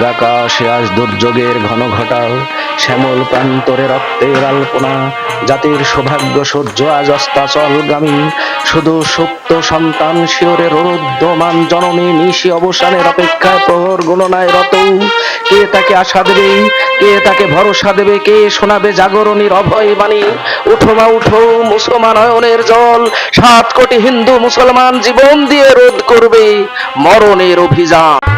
বাংলার আজ দুর্যোগের ঘন ঘটাও শ্যামল প্রান্তরে রক্তের আলপনা। জাতির সৌভাগ্য সূর্য আজ অস্তাচলগামী। শুধু সুপ্ত সন্তান শিওরে রোদ্যমান জননী নিশি অবসানের অপেক্ষায় প্রহর গণনায় রত। কে তাকে আশা দেবে? কে তাকে ভরসা দেবে? কে শোনাবে জাগরণীর অভয় বাণী? উঠো মা, উঠো মুসলমানয়নের জল। সাত কোটি হিন্দু মুসলমান জীবন দিয়ে রোধ করবে মরণের অভিযান।